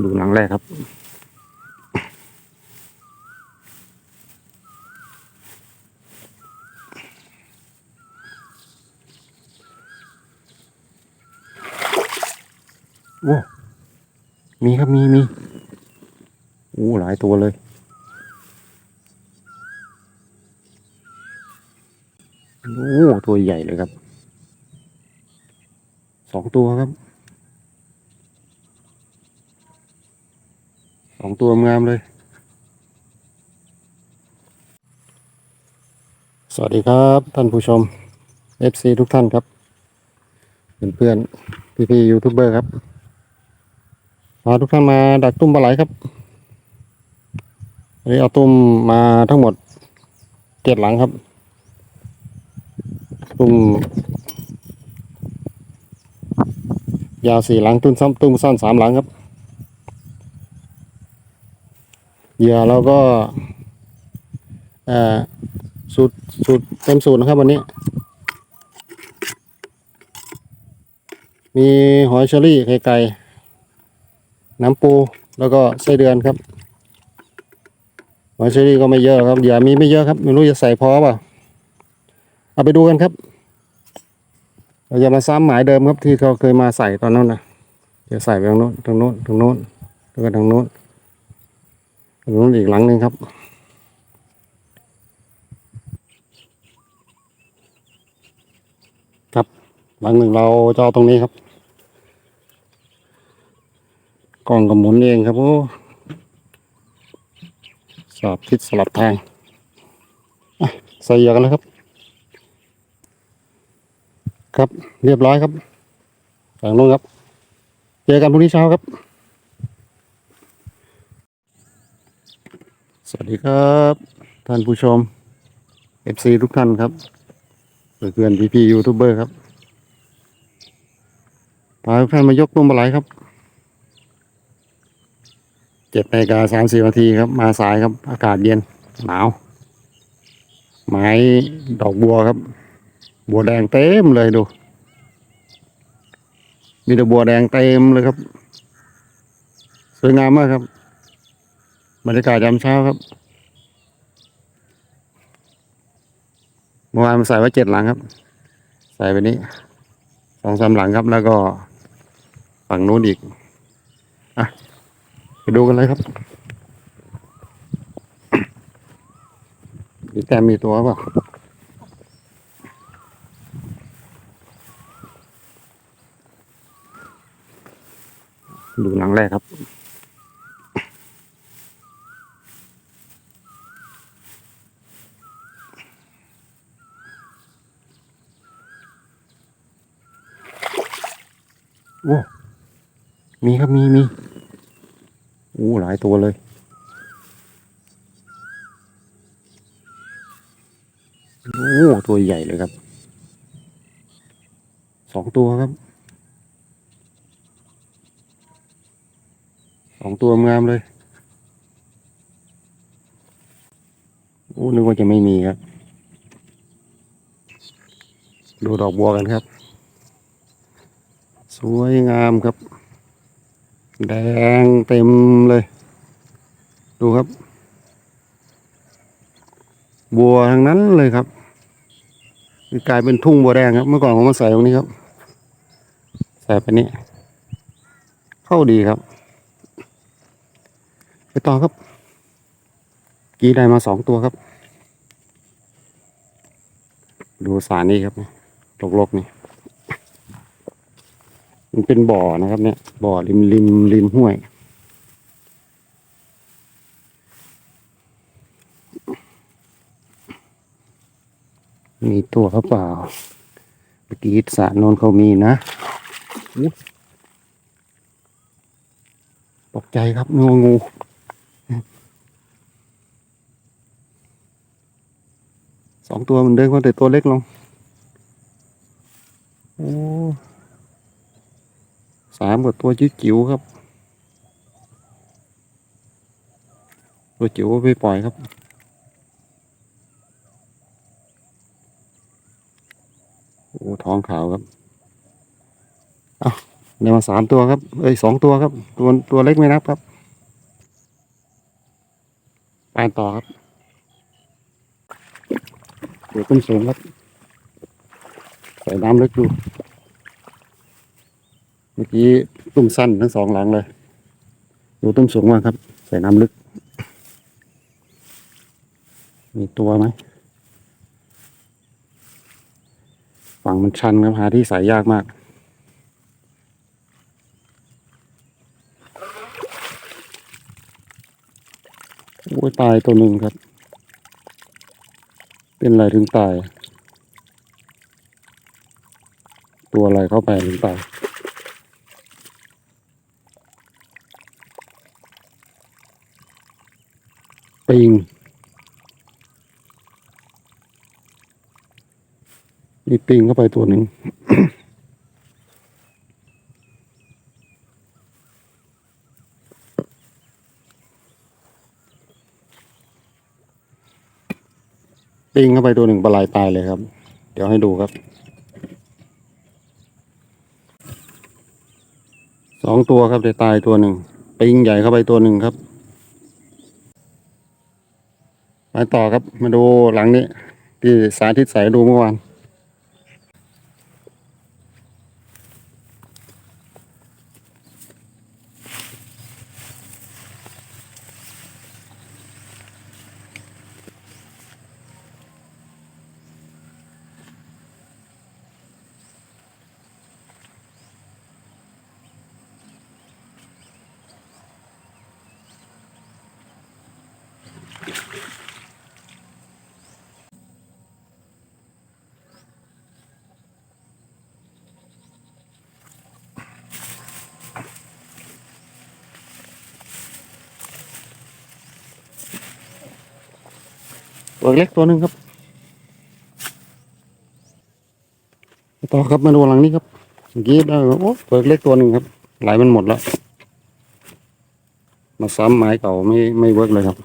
ดูหลังแรกครับ โอ้มีครับมีมีโอ้หลายตัวเลยโอ้ตัวใหญ่เลยครับ สองตัวครับ องตัวงามเลย สวัสดีครับ ท่านผู้ชม FC ทุกท่านครับ เพื่อนๆพี่ๆยูทูบเบอร์ครับพาทุกท่านมาดักตุ้มปลาไหลครับวันนี้เอาตุ้มมาทั้งหมดเจ็ดหลังครับ ตุ้มยาวสี่หลังตุ้มซ้ำตุ้มสั้นสามหลังครับ เหยื่อเราก็เออสูตรสูตรเต็มสูตรนะครับวันนี้ มีหอยเชอรี่ไข่ไก่ น้ำปูแล้วก็ไส้เดือนครับหอยเชอรี่ก็ไม่เยอะครับเหยื่อมีไม่เยอะครับไม่รู้จะใส่พอเปล่าเอาไปดูกันครับเราจะมาซ้ำหมายเดิมครับที่เขาเคยมาใส่ตอนนั้นนะจะใส่ไปตรงโน้นตรงโน้นตรงโน้นแล้วก็ทางโน้น น้นอีกหลังหนึ่งครับครับหลังหนึ่งเราจะเอาตรงนี้ครับกล้องกับหมุนเองครับโอ้สลับทิศสลับทางใส่เหยื่อกันเลยครับ ครับเรียบร้อยครับฝั่งนู้นครับ เจอกันพรุ่งนี้เช้าครับ สวัสดีครับ ท่านผู้ชม FC ทุกท่านครับเพื่อนพี่ยูทูบเบอร์ครับพาทุกท่านมายกตุ้มปลาไหลครับเจ็ดนาฬิกาสามสิบนาทีครับ มาสายครับ อากาศเย็นหนาว ไม้ดอกบัวครับ บัวแดงเต็มเลยดู มีแต่บัวแดงเต็มเลยครับ สวยงามมากครับ บรรยากาศยามเช้าครับเมื่อวานใส่ไว้เจ็ดหลังครับ ใส่ไปนี้สองสามหลังครับ แล้วก็ฝั่งนู้นอีกอะไปดูกันเลยครับมีแต้มมีตัวเปล่าดูหลังแรกครับ มีครับมีมีโอ้หลายตัวเลย โอ้ตัวใหญ่เลยครับ สองตัวครับ สองตัวงามเลย โอ้นึกว่าจะไม่มีครับ ดูดอกบัวกันครับ สวยงามครับ แดงเต็มเลย ดูครับ บัวทั้งนั้นเลยครับคือกลายเป็นทุ่งบัวแดงครับ เมื่อก่อนผมมาใส่ตรงนี้ครับ ใส่ไปนี้ เข้าดีครับ ไปต่อครับ กีได้มาสองตัวครับ ดูสารนี้ครับลกๆนี่ มันเป็นบ่อนะครับ เนี่ย บ่อริมริมริมห้วย มีตัวเขาเปล่าเมื่อกี้สระโนนเขามีนะอุ๊ยตกใจครับงูงูสองตัวมันเดินมาแต่ตัวเล็กลง โอ้สามกับตัวจิ๋วๆครับ ตัวจิ๋วไปปล่อยครับโอ้ท้องขาวครับเอาได้มาสามตัวครับ เอ้ยสองตัวครับ ตัวตัวเล็กไม่นับครับไปต่อครับเดี๋ยวขึ้นสูงครับใส่น้ำลึกดู เมื่อกี้ตุ้มสั้นทั้งสองหลังเลย ดูตุ้มสูงมากครับ ใส่น้ำลึก มีตัวไหมฝั่งมันชันครับหาที่ใส่ยากมากโอ้ยตายตัวหนึ่งครับ เป็นอะไรถึงตาย ตัวอะไรเข้าไปถึงตาย ปิง มีปิงเข้าไปตัวหนึ่งปิงเข้าไปตัวหนึ่งปลาไหลตายเลยครับ เดี๋ยวให้ดูครับ สองตัวครับจะตายตัวหนึ่งปิงใหญ่เข้าไปตัวหนึ่งครับ ไปต่อครับมาดูหลังนี้ ที่สาธิตใส่ดูเมื่อวาน ตัวเล็กตัวหนึ่งครับต่อครับมาดูหลังนี้ครับเมื่อกี้ได้โอ้ตัวเล็กตัวหนึ่งครับไหลมันหมดแล้ว มาซ้ำไม้เก่าไม่ไม่เวิร์กเลยครับ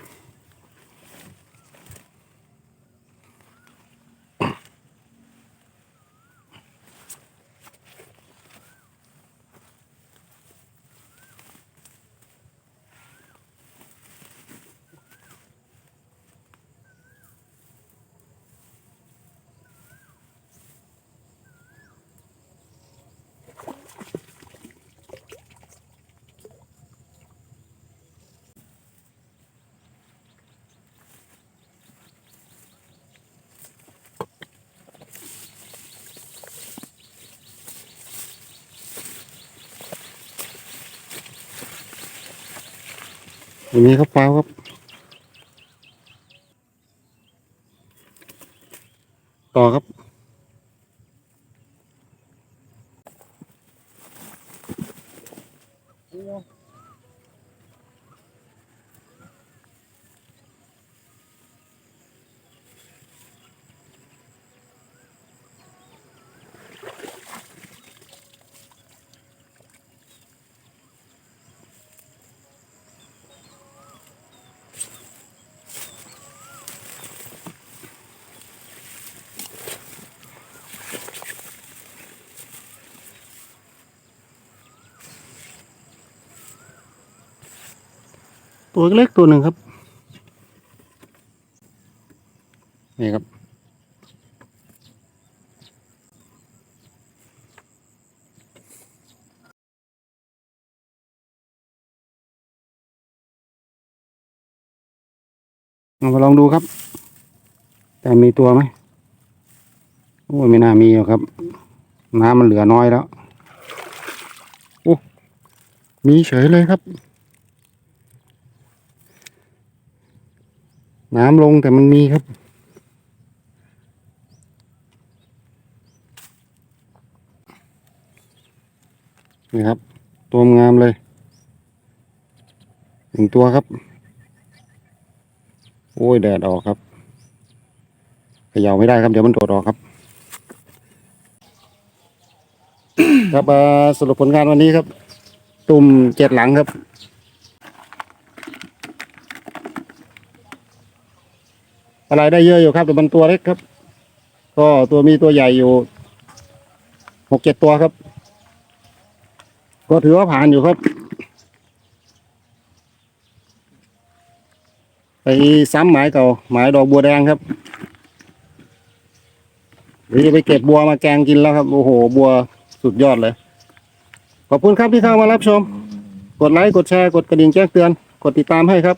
อย่างนี้ครับฟ้าครับ ต่อครับ ตัวเล็กตัวหนึ่งครับ นี่ครับเอามาลองดูครับ แต่มีตัวไหมโอ้ยไม่น่ามีหรอกครับ น้ำมันเหลือน้อยแล้วโอ้มีเฉยเลยครับ น้ำลงแต่มันมีครับ นี่ครับ ตัวงามเลยหนึ่งตัวครับ โอ้ยแดดออกครับเขย่าไม่ได้ครับ เดี๋ยวมันโดดออกครับ ครับสรุปผลงานวันนี้ครับ ตุ่มเจ็ดหลังครับ อะไรได้เยอะอยู่ครับแต่มันตัวเล็กครับ ก็ตัวมีตัวใหญ่อยู่หกเจ็ดตัวครับ ก็ถือว่าผ่านอยู่ครับไปซ้ำหมายเก่าหมายดอกบัวแดงครับเดี๋ยวจะไปเก็บบัวมาแกงกินแล้วครับ โอ้โห บัวสุดยอดเลย ขอบคุณครับที่เข้ามารับชม กดไลค์ กดแชร์ กดกระดิ่งแจ้งเตือน กดติดตามให้ครับ